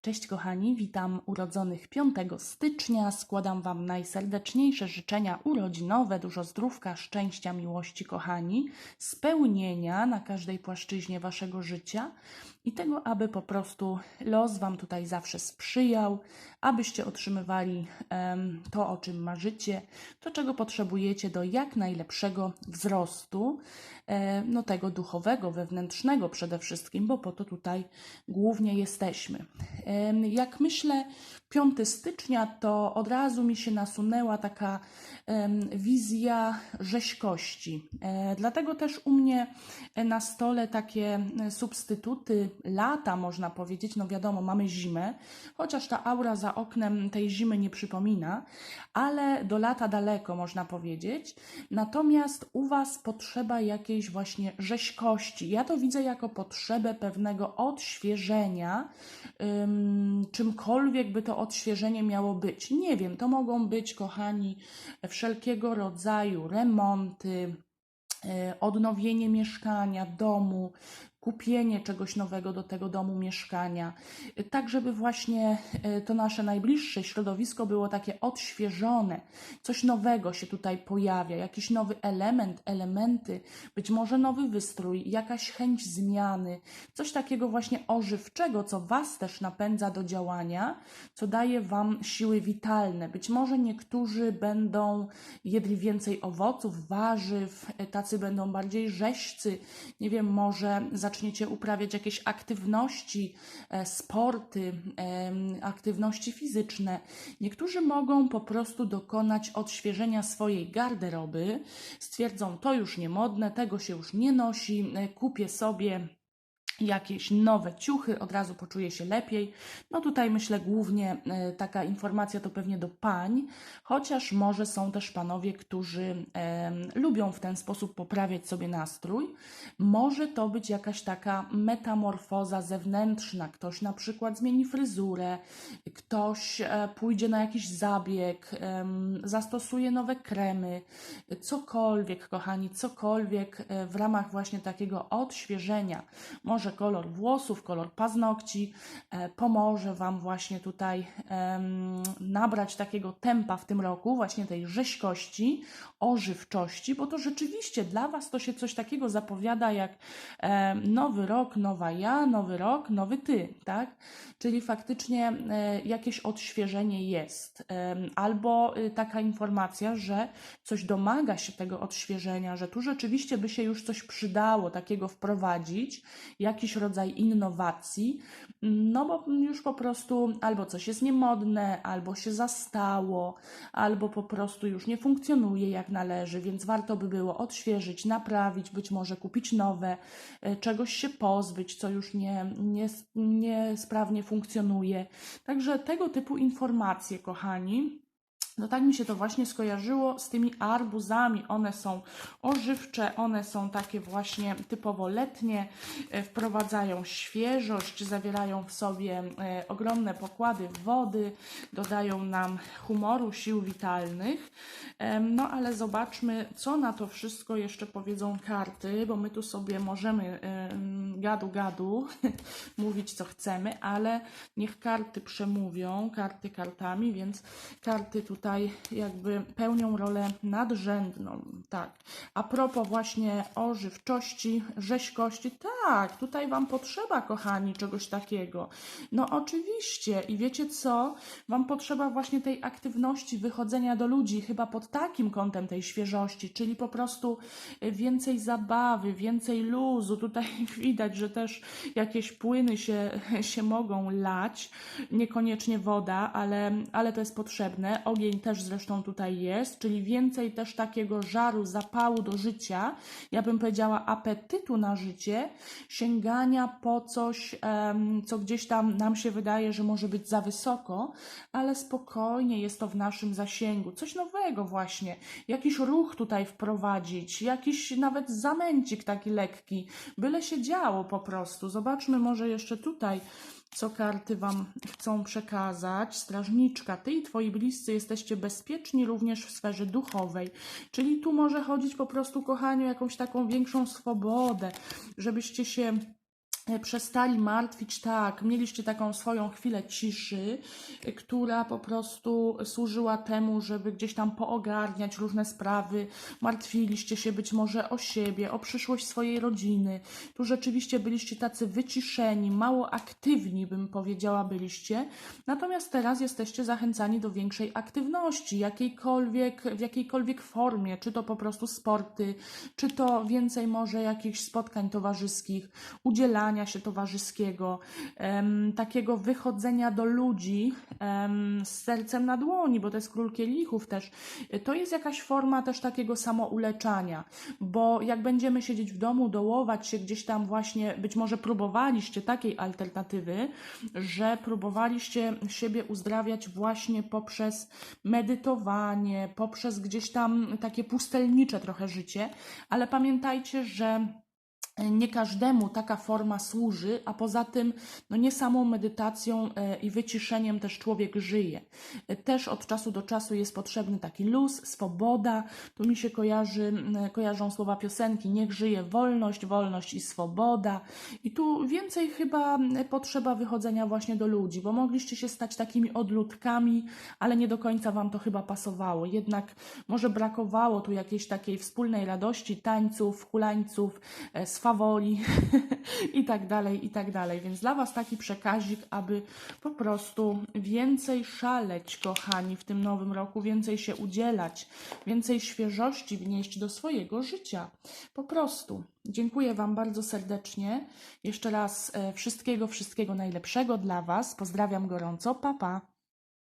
Cześć kochani, witam urodzonych 5 stycznia. Składam Wam najserdeczniejsze życzenia urodzinowe, dużo zdrówka, szczęścia, miłości, kochani, spełnienia na każdej płaszczyźnie Waszego życia i tego, aby po prostu los Wam tutaj zawsze sprzyjał, abyście otrzymywali em, to, o czym marzycie, to, czego potrzebujecie do jak najlepszego wzrostu, no tego duchowego, wewnętrznego przede wszystkim, bo po to tutaj głównie jesteśmy. Em, Jak myślę 5 stycznia, to od razu mi się nasunęła taka wizja rzeźkości. E, Dlatego też u mnie e, na stole takie e, substytuty lata, można powiedzieć. No wiadomo, mamy zimę, chociaż ta aura za oknem tej zimy nie przypomina, ale do lata daleko, można powiedzieć. Natomiast u Was potrzeba jakiejś właśnie rzeźkości. Ja to widzę jako potrzebę pewnego odświeżenia, ym, czymkolwiek by to odświeżenie miało być. Nie wiem, to mogą być, kochani, wszelkiego rodzaju remonty, e, odnowienie mieszkania, domu, kupienie czegoś nowego do tego domu, mieszkania, tak żeby właśnie e, to nasze najbliższe środowisko było takie odświeżone, coś nowego się tutaj pojawia, jakiś nowy element, elementy, być może nowy wystrój, jakaś chęć zmiany, coś takiego właśnie ożywczego, co Was też napędza do działania, co daje Wam siły witalne. Być może niektórzy będą jedli więcej owoców, warzyw, e, tacy będą bardziej rzeźcy, nie wiem, może zaczniecie uprawiać jakieś aktywności, e, sporty, em, aktywności fizyczne. Niektórzy mogą po prostu dokonać odświeżenia swojej garderoby, stwierdzą, to już nie modne, tego się już nie nosi, e, kupię sobie jakieś nowe ciuchy, od razu poczuję się lepiej. No tutaj myślę głównie e, taka informacja to pewnie do pań, chociaż może są też panowie, którzy em, lubią w ten sposób poprawiać sobie nastrój. Może to być jakaś taka metamorfoza zewnętrzna. Ktoś na przykład zmieni fryzurę, ktoś e, pójdzie na jakiś zabieg, em, zastosuje nowe kremy, cokolwiek, kochani, cokolwiek e, w ramach właśnie takiego odświeżenia. Może kolor włosów, kolor paznokci e, pomoże Wam właśnie tutaj nabrać takiego tempa w tym roku, właśnie tej rzeźkości, ożywczości, bo to rzeczywiście dla Was to się coś takiego zapowiada jak nowy rok, nowa ja, nowy rok, nowy Ty, tak? Czyli faktycznie e, jakieś odświeżenie jest. Albo y, taka informacja, że coś domaga się tego odświeżenia, że tu rzeczywiście by się już coś przydało takiego wprowadzić, jakiś rodzaj innowacji, no bo już po prostu albo coś jest niemodne, albo się zastało, albo po prostu już nie funkcjonuje jak należy, więc warto by było odświeżyć, naprawić, być może kupić nowe, e, czegoś się pozbyć, co już nie, nie, niesprawnie funkcjonuje. Także tego typu informacje, kochani. No tak mi się to właśnie skojarzyło z tymi arbuzami. One są ożywcze, one są takie właśnie typowo letnie, e, wprowadzają świeżość, zawierają w sobie e, ogromne pokłady wody, dodają nam humoru, sił witalnych. No ale zobaczmy, co na to wszystko jeszcze powiedzą karty, bo my tu sobie możemy em, gadu gadu mówić co chcemy, ale niech karty przemówią, karty kartami, więc karty tutaj jakby pełnią rolę nadrzędną. Tak. A propos właśnie ożywczości, rzeźkości, tak, tutaj Wam potrzeba, kochani, czegoś takiego. No oczywiście i wiecie co? Wam potrzeba właśnie tej aktywności, wychodzenia do ludzi, chyba pod takim kątem tej świeżości, czyli po prostu więcej zabawy, więcej luzu. Tutaj widać, że też jakieś płyny się, się mogą lać, niekoniecznie woda, ale, ale to jest potrzebne. Ogień też zresztą tutaj jest, czyli więcej też takiego żaru, zapału do życia, ja bym powiedziała apetytu na życie, sięgania po coś, co gdzieś tam nam się wydaje, że może być za wysoko, ale spokojnie jest to w naszym zasięgu. Coś nowego właśnie, jakiś ruch tutaj wprowadzić, jakiś nawet zamęcik taki lekki, byle się działo po prostu. Zobaczmy może jeszcze tutaj co karty Wam chcą przekazać. Strażniczka, Ty i Twoi bliscy jesteście bezpieczni również w sferze duchowej. Czyli tu może chodzić po prostu, kochaniu, jakąś taką większą swobodę, żebyście się przestali martwić, tak, mieliście taką swoją chwilę ciszy, która po prostu służyła temu, żeby gdzieś tam poogarniać różne sprawy, martwiliście się być może o siebie, o przyszłość swojej rodziny. Tu rzeczywiście byliście tacy wyciszeni, mało aktywni, bym powiedziała, byliście. Natomiast teraz jesteście zachęcani do większej aktywności, jakiejkolwiek, w jakiejkolwiek formie, czy to po prostu sporty, czy to więcej może jakichś spotkań towarzyskich, udzielania się towarzyskiego, takiego wychodzenia do ludzi z sercem na dłoni, bo to jest król kielichów też. To jest jakaś forma też takiego samouleczania, bo jak będziemy siedzieć w domu, dołować się gdzieś tam właśnie, być może próbowaliście takiej alternatywy, że próbowaliście siebie uzdrawiać właśnie poprzez medytowanie, poprzez gdzieś tam takie pustelnicze trochę życie, ale pamiętajcie, że nie każdemu taka forma służy, a poza tym no nie samą medytacją e, i wyciszeniem też człowiek żyje. E, Też od czasu do czasu jest potrzebny taki luz, swoboda. Tu mi się kojarzy, kojarzą słowa piosenki Niech żyje wolność, wolność i swoboda. I tu więcej chyba potrzeba wychodzenia właśnie do ludzi, bo mogliście się stać takimi odludkami, ale nie do końca wam to chyba pasowało. Jednak może brakowało tu jakiejś takiej wspólnej radości, tańców, hulańców, e, swawoli i tak dalej, i tak dalej. Więc dla Was taki przekazik, aby po prostu więcej szaleć, kochani, w tym nowym roku, więcej się udzielać, więcej świeżości wnieść do swojego życia. Po prostu. Dziękuję Wam bardzo serdecznie. Jeszcze raz e, wszystkiego, wszystkiego najlepszego dla Was. Pozdrawiam gorąco. Pa, pa.